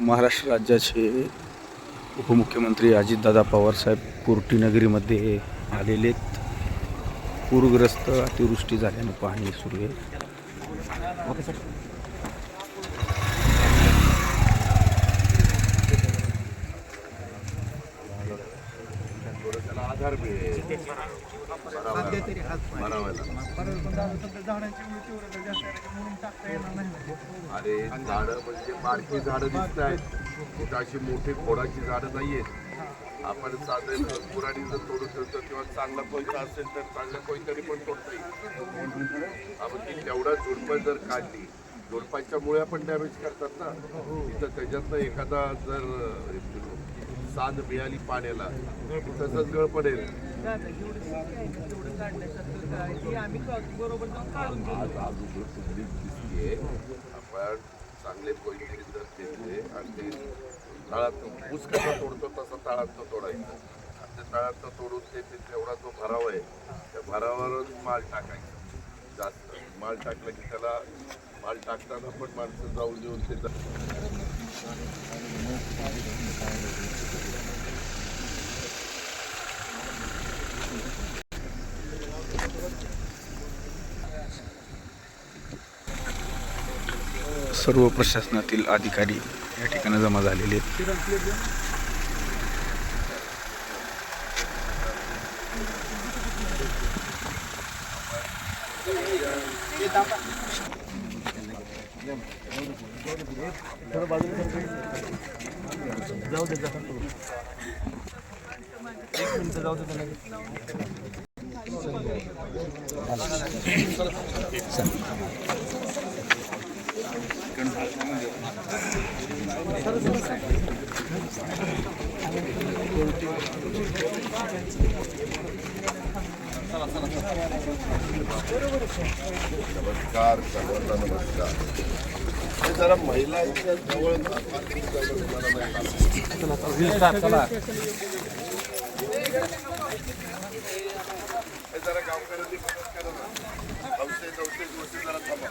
महाराष्ट्र राज्याचे उपमुख्यमंत्री अजितदादा पवारसाहेब कुर्टीनगरीमध्ये आलेले आहेत. पूरग्रस्त अतिवृष्टी झाल्याने पाहणी सुरू आहे. मिळेल. अरे झाडं म्हणजे बारकी झाडं दिसत आहेत. कुठं अशी मोठी खोडाची झाडं नाहीयेत. आपण साधं पुराणी जर तोडू शकतो किंवा चांगला कोयता असेल तर चांगल्या कोयत्याने पण तोडता येईल आपण ती तेवढा झुडपं जर काढली झुडपाच्या मुळे पण डॅमेज करतात ना. तिथं त्याच्यातनं एखादा जर साध मिळाली पाण्याला. तसंच गळ पडेल. आज दिसतीये. आपण चांगले कोयते जर घेतले आणि ते तळात ऊस कसा तोडतो तसा तळात तोडायचं. आणि ते तळात तोडून ते तेवढा जो भराव आहे. त्या भरावावरच माल टाकायचा. जास्त माल टाकला की त्याला माल टाकताना पण माणसं जाऊन येऊन ते सर्व प्रशासनातील अधिकारी या ठिकाणी जमा झालेले आहेत. जाऊ दे जाऊ दे एक मिनिट जाऊ दे त्याला नमस्कार. सर्वांना नमस्कार हे जरा महिलांच्या जवळ चला हे जरा गावकऱ्यांनी मदत करा ना. नऊशे नऊशे गोष्टी जरा थांबा.